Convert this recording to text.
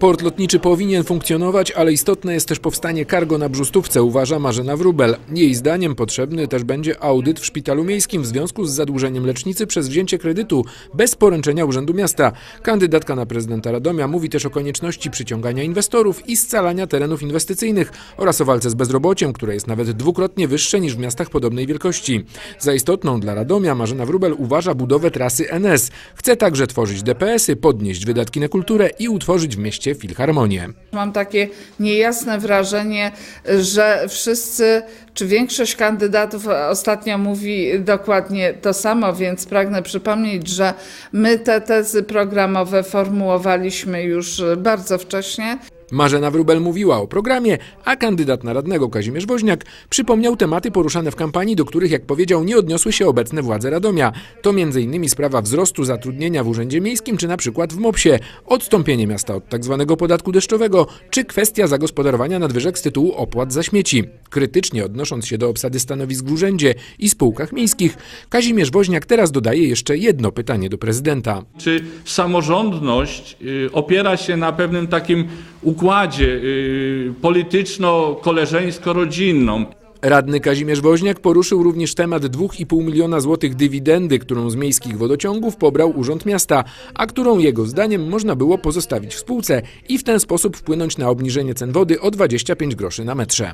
Port lotniczy powinien funkcjonować, ale istotne jest też powstanie cargo na Brzustówce, uważa Marzena Wrubel. Jej zdaniem potrzebny też będzie audyt w szpitalu miejskim w związku z zadłużeniem lecznicy przez wzięcie kredytu bez poręczenia Urzędu Miasta. Kandydatka na prezydenta Radomia mówi też o konieczności przyciągania inwestorów i scalania terenów inwestycyjnych oraz o walce z bezrobociem, które jest nawet dwukrotnie wyższe niż w miastach podobnej wielkości. Za istotną dla Radomia Marzena Wrubel uważa budowę trasy NS. Chce także tworzyć DPS-y, podnieść wydatki na kulturę i utworzyć w mieście filharmonię. Mam takie niejasne wrażenie, że wszyscy, czy większość kandydatów ostatnio mówi dokładnie to samo, więc pragnę przypomnieć, że my te tezy programowe formułowaliśmy już bardzo wcześnie. Marzena Wrubel mówiła o programie, a kandydat na radnego Kazimierz Woźniak przypomniał tematy poruszane w kampanii, do których, jak powiedział, nie odniosły się obecne władze Radomia. To m.in. sprawa wzrostu zatrudnienia w Urzędzie Miejskim, czy na przykład w MOPS-ie, odstąpienie miasta od tzw. podatku deszczowego, czy kwestia zagospodarowania nadwyżek z tytułu opłat za śmieci. Krytycznie odnosząc się do obsady stanowisk w urzędzie i spółkach miejskich, Kazimierz Woźniak teraz dodaje jeszcze jedno pytanie do prezydenta. Czy samorządność y, opiera się na pewnym takim układzie y, polityczno-koleżeńsko-rodzinnym? Radny Kazimierz Woźniak poruszył również temat 2,5 miliona złotych dywidendy, którą z miejskich wodociągów pobrał Urząd Miasta, a którą jego zdaniem można było pozostawić w spółce i w ten sposób wpłynąć na obniżenie cen wody o 25 groszy na metrze.